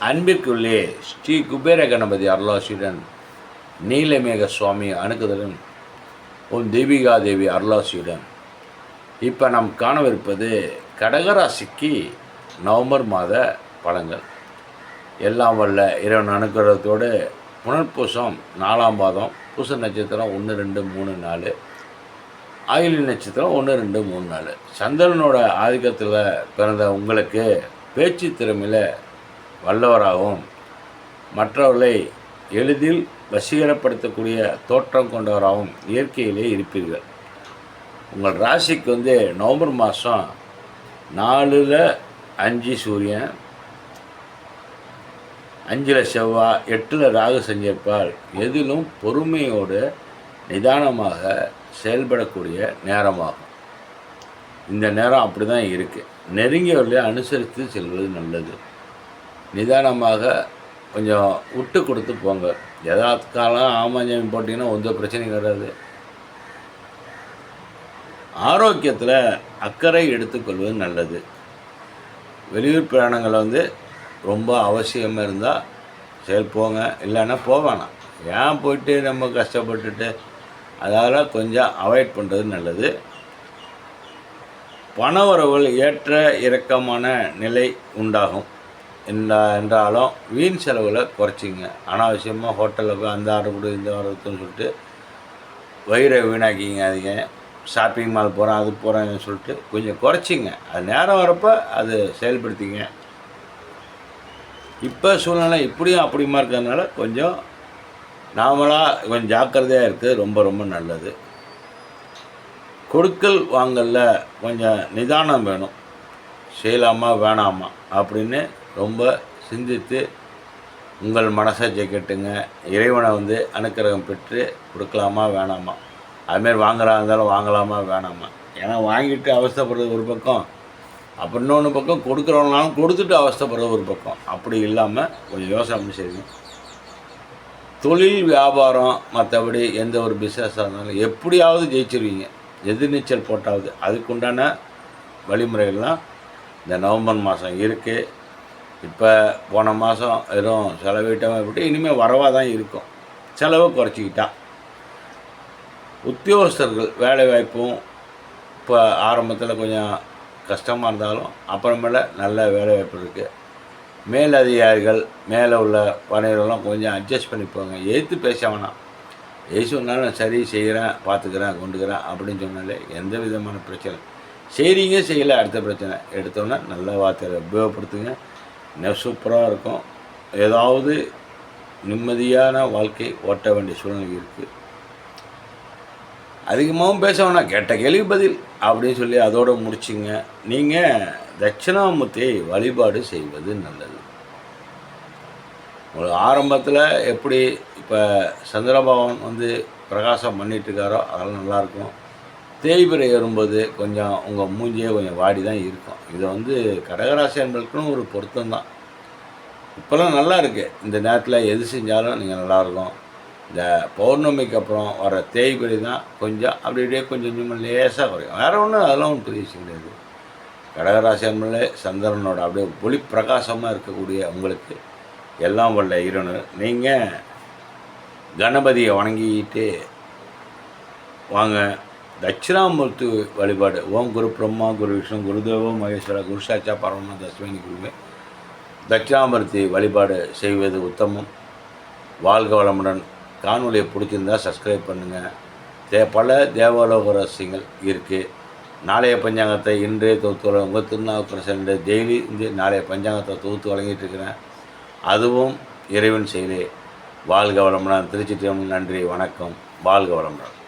அன்பிற்குள்ளே ஸ்ரீ குபேர கணபதி அருளாசியுடன் நீலமேக சுவாமி அணுகுதலும் உன் தேவிகா தேவி அருளாசியுடன் இப்போ நாம் காணவிருப்பது கடகராசிக்கு நவம்பர் மாத பழங்கள் எல்லாம் வல்ல இறைவன் அனுகிரகத்தோடு புனர்பூசம் நாலாம் பாதம் பூச நட்சத்திரம் ஒன்று ரெண்டு மூணு நாலு ஆயுளி நட்சத்திரம் ஒன்று ரெண்டு மூணு நாலு. சந்திரனோட ஆதிக்கத்தில் பிறந்த உங்களுக்கு பேச்சு திறமையில் வல்லவராகவும் மற்றவர்களை எளிதில் வசீகரப்படுத்தக்கூடிய தோற்றம் கொண்டவராகவும் இயற்கையிலே இருப்பீர்கள். உங்கள் ராசிக்கு வந்து நவம்பர் மாதம் நாலில் அஞ்சு சூரியன் அஞ்சில் செவ்வாய் எட்டில் ராகு செஞ்சிருப்பால் எதிலும் பொறுமையோடு நிதானமாக செயல்படக்கூடிய நேரமாகும். இந்த நேரம் அப்படி தான் இருக்குது நெருங்கியவர்களை அனுசரித்து செல்வது நல்லது. நிதானமாக கொஞ்சம் விட்டு கொடுத்து போங்க. எதாவது காலம் ஆமாஞ்சாமி போட்டிங்கன்னா ஒந்த பிரச்சனையும் வராது ஆரோக்கியத்தில் அக்கறை எடுத்துக்கொள்வது நல்லது. வெளியூர் பிரயாணங்கள் வந்து ரொம்ப அவசியமாக இருந்தால் சரி போங்க. இல்லைன்னா போக ஏன் போயிட்டு நம்ம கஷ்டப்பட்டுட்டு அதால் கொஞ்சம் அவாய்ட் பண்ணுறது நல்லது. பணவரவுகள் ஏற்ற இறக்கமான நிலை உண்டாகும். என்றாலும் வீண் செலவில் குறைச்சிங்க அனாவசியமாக ஹோட்டலில் போய் அந்த ஆர்டர் கொடு இந்த ஆர்டர் கொடுத்துன்னு சொல்லிட்டு வயிறை வீணாக்கிங்காதீங்க ஷாப்பிங் மால் போகிறேன் அது போகிறேன்னு சொல்லிட்டு கொஞ்சம் குறைச்சிங்க அது நேரம் வரப்போ அது செயல்படுத்திங்க இப்போ சூழ்நிலை இப்படியும் அப்படியுமா இருக்கிறதுனால கொஞ்சம் நாமளாக கொஞ்சம் ஜாக்கிரதையாக இருக்குது ரொம்ப ரொம்ப நல்லது. கொடுக்கல் வாங்கல்ல கொஞ்சம் நிதானம் வேணும். செய்யலாமா வேணாமா அப்படின்னு ரொம்ப சிந்தித்து உங்கள் மனசை ஜெயிக்கட்டுங்க. இறைவனை வந்து அனுக்கிரகம் பெற்று கொடுக்கலாமா வேணாமா? அதுமாரி வாங்குறா இருந்தாலும் வாங்கலாமா வேணாமா? ஏன்னா வாங்கிட்டு அவஸ்தப்படுறது ஒரு பக்கம். அப்புறம் இன்னொன்று பக்கம் கொடுக்குறவங்களாலும் கொடுத்துட்டு அவஸ்தப்படுறது ஒரு பக்கம். அப்படி இல்லாமல் கொஞ்சம் யோசனை செய்யுங்க. தொழில் வியாபாரம் மற்றபடி எந்த ஒரு பிஸ்னஸாக இருந்தாலும் எப்படியாவது ஜெயிச்சிருவீங்க. எதிர்நீச்சல் போட்டாவது. அதுக்குண்டான வழிமுறைகள்லாம் இந்த நவம்பர் மாதம் இருக்குது இப்போ போன மாதம் வெறும் செலவிட்டவன் விட்டு இனிமேல் வரவாக தான் இருக்கும். செலவை குறைச்சிக்கிட்டான் உத்தியோகஸ்தர்கள் வேலை வாய்ப்பும் இப்போ ஆரம்பத்தில் கொஞ்சம் கஷ்டமாக இருந்தாலும் அப்புறமேல நல்ல வேலை வாய்ப்பு இருக்குது மேலதிகாரிகள் மேலே உள்ள பணிகளெல்லாம் கொஞ்சம் அட்ஜஸ்ட் பண்ணிப்போங்க எதிர்த்து பேச வேணாம். எது சொன்னாலும் சரி செய்கிறேன் பார்த்துக்கிறேன் கொண்டுக்கிறேன் அப்படின்னு சொன்னாலே எந்த விதமான பிரச்சனை. செய்கிறீங்க செய்யலை அடுத்த பிரச்சனை. எடுத்தோன்னே நல்ல வார்த்தையை உபயோகப்படுத்துங்க. சூப்பராக இருக்கும். ஏதாவது நிம்மதியான வாழ்க்கை ஓட்ட வேண்டிய சூழ்நிலை இருக்குது அதிகமாகவும் பேச வேணாம். கேட்ட கேள்வி பதில் அப்படின்னு சொல்லி அதோடு முடிச்சிங்க. நீங்கள் தட்சிணாமூர்த்தியை வழிபாடு செய்வது நல்லது. உங்களுக்கு ஆரம்பத்தில் எப்படி இப்போ சந்திரபவன் வந்து பிரகாசம் பண்ணிகிட்ருக்காரோ அதெல்லாம் நல்லாயிருக்கும் தேய்பிரை ஏறும்போது கொஞ்சம் உங்கள் மூஞ்சியே கொஞ்சம் வாடி தான் இருக்கும். இது வந்து கடகராசி ஒரு பொருத்தம் தான் இப்போல்லாம் நல்லா இருக்குது இந்த நேரத்தில் எது செஞ்சாலும் நீங்கள் நல்லாயிருக்கும் இந்த பௌர்ணமிக்கு அப்புறம் வர தேய்பிரை தான் கொஞ்சம் அப்படி அப்படியே கொஞ்சம் கொஞ்சமாக லேசாக குறையும். வேறு ஒன்றும் அதெல்லாம் ஒன்றும் பெரிய விஷயம் கிடையாது. கடகராசி சந்திரனோட அப்படியே ஒளி பிரகாசமாக இருக்கக்கூடிய உங்களுக்கு எல்லாம் வல்ல இறைவன். நீங்கள் கணபதியை வணங்கிட்டு வாங்க. தட்சிணாமூர்த்தி வழிபாடு. ஓம் குரு பிரம்மா குரு விஷ்ணு குருதேவோ மகேஸ்வரர் குரு சாட்சா பரம தஸ்மினி குருவே. தட்சிணாமூர்த்தி வழிபாடு செய்வது உத்தமம். வாழ்க வளமுடன். காணொலியை பிடிச்சிருந்தா சப்ஸ்கிரைப் பண்ணுங்கள் தே பல தேவாலோக ரகசியங்கள் இருக்குது நாளைய பஞ்சாங்கத்தை இன்றே தொகுத்து உங்கள் திருநாவுக்கரசன் டெய்லி இந்த நாளைய பஞ்சாங்கத்தை தொகுத்து வழங்கிட்டு இருக்கிறேன். அதுவும் இறைவன் செயலே. வாழ்க வளமுடன். திருச்சி நன்றி. வணக்கம். வாழ்க வளமுடன்.